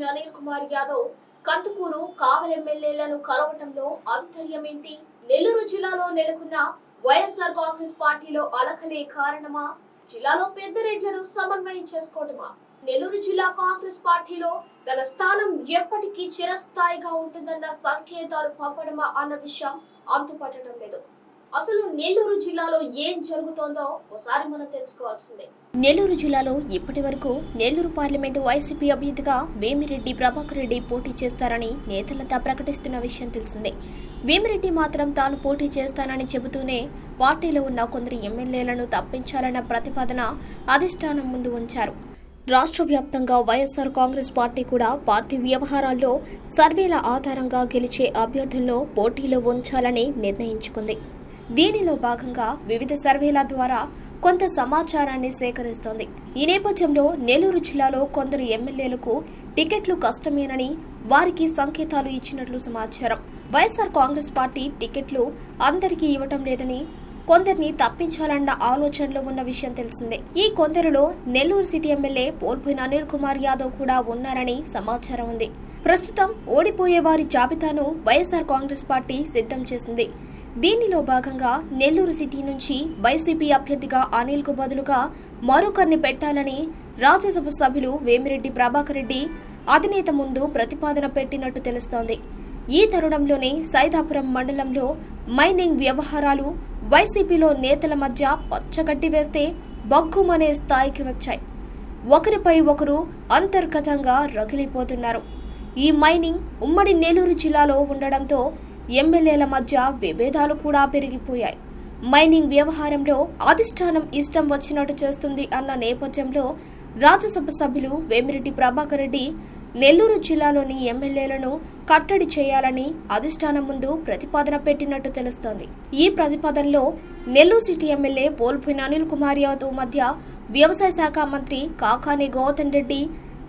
మంత్రి అనిల్ కుమార్ యాదవ్ కందుకూరు కావలి ఎమ్మెల్యేలను కలవటంలో ఆంతర్యమేంటి? నెల్లూరు జిల్లాలో నెలకొన్న వైఎస్ఆర్ కాంగ్రెస్ పార్టీలో అలకలే కారణమా? జిల్లాలో పెద్ద రెడ్లను సమన్వయం చేసుకోవటమా? నెల్లూరు జిల్లా కాంగ్రెస్ పార్టీలో తన స్థానం ఎప్పటికీ చిరస్థాయిగా ఉంటుందన్న సంకేతాలు పంపడమా అన్న విషయం అంతుపట్టడం లేదు. అసలు నెల్లూరు జిల్లాలో ఏం జరుగుతోందో ఒకసారి మనం తెలుసుకోవాల్సిందే. నెల్లూరు జిల్లాలో ఇప్పటి వరకు నెల్లూరు పార్లమెంటు వైసీపీ అభ్యర్థిగా వేమిరెడ్డి ప్రభాకర్ రెడ్డి పోటీ చేస్తారని నేతలంతా ప్రకటిస్తున్న విషయం తెలిసిందే. వేమిరెడ్డి మాత్రం తాను పోటీ చేస్తానని చెబుతూనే పార్టీలో ఉన్న కొందరు ఎమ్మెల్యేలను తప్పించాలన్న ప్రతిపాదన అధిష్టానం ముందు ఉంచారు. రాష్ట్ర వ్యాప్తంగా వైఎస్ఆర్ కాంగ్రెస్ పార్టీ కూడా పార్టీ వ్యవహారాల్లో సర్వేల ఆధారంగా గెలిచే అభ్యర్థులను పోటీలో ఉంచాలని నిర్ణయించుకుంది. దీనిలో భాగంగా వివిధ సర్వేల ద్వారా కొంత సమాచారాన్ని సేకరిస్తోంది. ఈ నేపథ్యంలో నెల్లూరు జిల్లాలో కొందరు ఎమ్మెల్యేలకు టికెట్లు కష్టమేనని వారికి సంకేతాలు ఇచ్చినట్లు సమాచారం. వైఎస్ఆర్ కాంగ్రెస్ పార్టీ టికెట్లు అందరికీ ఇవ్వటం లేదని కొందరిని తప్పించాలన్న ఆలోచనలో ఉన్న విషయం తెలిసిందే. ఈ కొందరిలో నెల్లూరు సిటీ ఎమ్మెల్యే పోల్పోయిన అనిల్ కుమార్ యాదవ్ కూడా ఉన్నారని సమాచారం ఉంది. ప్రస్తుతం ఓడిపోయే వారి జాబితాను వైఎస్ఆర్ కాంగ్రెస్ పార్టీ సిద్ధం చేసింది. దీనిలో భాగంగా నెల్లూరు సిటీ నుంచి వైసీపీ అభ్యర్థిగా అనిల్కు బదులుగా మరొకరిని పెట్టాలని రాజ్యసభ సభ్యులు వేమిరెడ్డి ప్రభాకర్ రెడ్డి అధినేత ముందు ప్రతిపాదన పెట్టినట్టు తెలుస్తోంది. ఈ తరుణంలోనే సైదాపురం మండలంలో మైనింగ్ వ్యవహారాలు వైసీపీలో నేతల మధ్య పచ్చగడ్డి వేస్తే బగ్గుమనే స్థాయికి వచ్చాయి. ఒకరిపై ఒకరు అంతర్గతంగా రగిలిపోతున్నారు. ఈ మైనింగ్ ఉమ్మడి నెల్లూరు జిల్లాలో ఉండడంతో ఎమ్మెల్యేల మధ్య విభేదాలు కూడా పెరిగిపోయాయి. మైనింగ్ వ్యవహారంలో అధిష్టానం ఇష్టం వచ్చినట్టు చేస్తుంది అన్న నేపథ్యంలో రాజ్యసభ సభ్యులు వేమిరెడ్డి ప్రభాకర్ రెడ్డి నెల్లూరు జిల్లాలోని ఎమ్మెల్యేలను కట్టడి చేయాలని అధిష్టానం ముందు ప్రతిపాదన పెట్టినట్టు తెలుస్తోంది. ఈ ప్రతిపాదనలో నెల్లూరు సిటీ ఎమ్మెల్యే పోల్పోయిన అనిల్ కుమార్ యాదవ్ మధ్య వ్యవసాయ శాఖ మంత్రి కాకాని గౌతమ్ రెడ్డి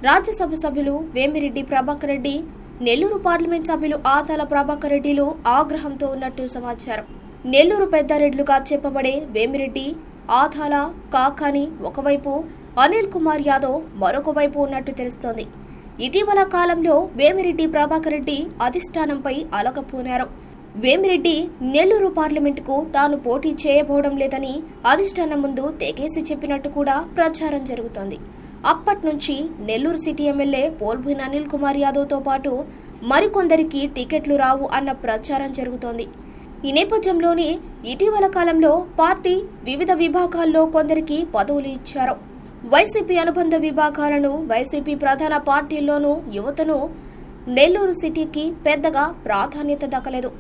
రాజ్యసభ సభ్యులు వేమిరెడ్డి ప్రభాకర్ రెడ్డి నెల్లూరు పార్లమెంట్ సభ్యులు ఆదాల ప్రభాకర్ రెడ్డిలు ఆగ్రహంతో ఉన్నట్టు సమాచారం. నెల్లూరు పెద్దారెడ్లుగా చెప్పబడే వేమిరెడ్డి ఆథాల కాకాని ఒకవైపు అనిల్ కుమార్ యాదవ్ మరొక వైపు ఉన్నట్టు తెలుస్తోంది. ఇటీవల కాలంలో వేమిరెడ్డి ప్రభాకర్ రెడ్డి అధిష్టానంపై అలకపోనారు. వేమిరెడ్డి నెల్లూరు పార్లమెంటుకు తాను పోటీ చేయబోవడం లేదని అధిష్టానం ముందు తెగేసి చెప్పినట్టు కూడా ప్రచారం జరుగుతోంది. అప్పటి నుంచి నెల్లూరు సిటీ ఎమ్మెల్యే పోల్భున్ అనిల్ కుమార్ యాదవ్తో పాటు మరికొందరికి టికెట్లు రావు అన్న ప్రచారం జరుగుతోంది. ఈ నేపథ్యంలోనే ఇటీవల కాలంలో పార్టీ వివిధ విభాగాల్లో కొందరికి పదవులు ఇచ్చారు. వైసీపీ అనుబంధ విభాగాలను వైసీపీ ప్రధాన పార్టీల్లోనూ యువతను నెల్లూరు సిటీకి పెద్దగా ప్రాధాన్యత దక్కలేదు.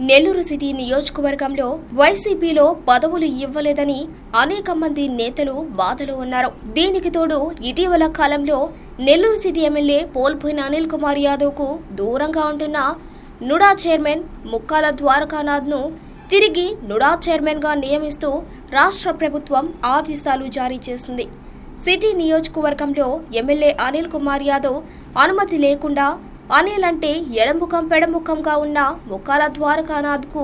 నెల్లూరు సిటీ నియోజకవర్గంలో వైసీపీలో పదవులు ఇవ్వలేదని అనేక మంది నేతలు బాధలో ఉన్నారు. దీనికి తోడు ఇటీవల కాలంలో నెల్లూరు సిటీ ఎమ్మెల్యే పోల్పోయిన అనిల్ కుమార్ యాదవ్కు దూరంగా ఉంటున్న నుడా చైర్మన్ ముక్కాల ద్వారకానాథ్ను తిరిగి నుడా చైర్మన్గా నియమిస్తూ రాష్ట్ర ప్రభుత్వం ఆదేశాలు జారీ చేసింది. సిటీ నియోజకవర్గంలో ఎమ్మెల్యే అనిల్ కుమార్ యాదవ్ అనుమతి లేకుండా అనిల్ అంటే ఎడముఖం పెడముఖంగా ఉన్న ముఖాల ద్వారకానాథ్కు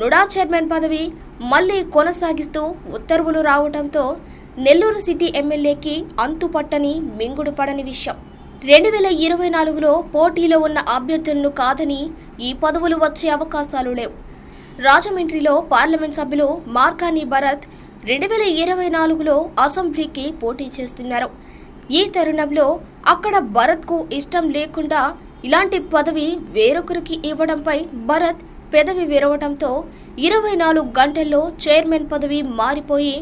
నుడా చైర్మన్ పదవి మళ్ళీ కొనసాగిస్తూ ఉత్తర్వులు రావడంతో నెల్లూరు సిటీ ఎమ్మెల్యేకి అంతుపట్టని మింగుడు పడని విషయం. రెండు వేల ఇరవై నాలుగులో పోటీలో ఉన్న అభ్యర్థులను కాదని ఈ పదవులు వచ్చే అవకాశాలు లేవు. రాజమండ్రిలో పార్లమెంట్ సభ్యులు మార్కాని భరత్ రెండు వేల ఇరవై నాలుగులో అసెంబ్లీకి పోటీ చేస్తున్నారు. ఈ తరుణంలో అక్కడ భరత్కు ఇష్టం లేకుండా ఇలాంటి పదవి వేరొకరికి ఇవ్వడంపై భరత్ పెదవి విరవడంతో ఇరవై నాలుగు గంటల్లో చైర్మన్ పదవి మారిపోయి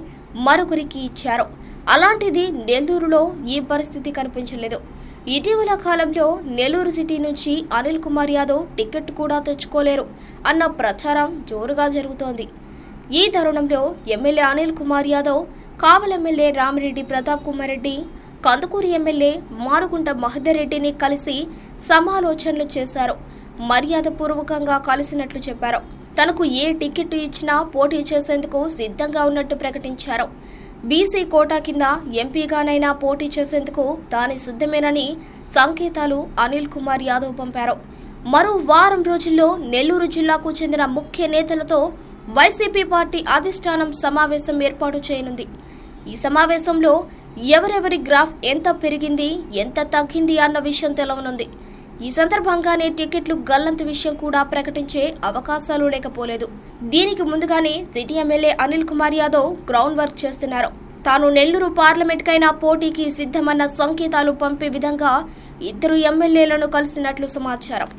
మరొకరికి ఇచ్చారు. అలాంటిది నెల్లూరులో ఈ పరిస్థితి కనిపించలేదు. ఇటీవల కాలంలో నెల్లూరు సిటీ నుంచి అనిల్ కుమార్ యాదవ్ టికెట్ కూడా తెచ్చుకోలేరు అన్న ప్రచారం జోరుగా జరుగుతోంది. ఈ తరుణంలో MLA Anil Kumar Yadav Kavali MLA Ramireddy Pratap Kumar Reddy Kandukur MLA Marugunta Mahidhar రెడ్డిని కలిసి సమాలోచనలు చేశారు. మర్యాదపూర్వకంగా కలిసినట్లు చెప్పారు. తనకు ఏ టికెట్ ఇచ్చినా పోటీ చేసేందుకు సిద్ధంగా ఉన్నట్టు ప్రకటించారు. బీసీ కోటా కింద ఎంపీగానైనా పోటీ చేసేందుకు తాను సిద్ధమేనని సంకేతాలు అనిల్ కుమార్ యాదవ్ పంపారు. మరో వారం రోజుల్లో నెల్లూరు జిల్లాకు చెందిన ముఖ్య నేతలతో వైసీపీ పార్టీ అధిష్టానం సమావేశం ఏర్పాటు చేయనుంది. ఈ సమావేశంలో ఎవరెవరి గ్రాఫ్ ఎంత పెరిగింది ఎంత తగ్గింది అన్న విషయం తెలవనుంది. ఈ సందర్భంగానే టికెట్లు గల్లంత విషయం కూడా ప్రకటించే అవకాశాలు లేకపోలేదు. దీనికి ముందుగానే city MLA Anil Kumar Yadav ground work చేస్తున్నారు. తాను నెల్లూరు పార్లమెంట్కైనా పోటీకి సిద్ధమన్న సంకేతాలు పంపే విధంగా ఇద్దరు ఎమ్మెల్యేలను కలిసినట్లు సమాచారం.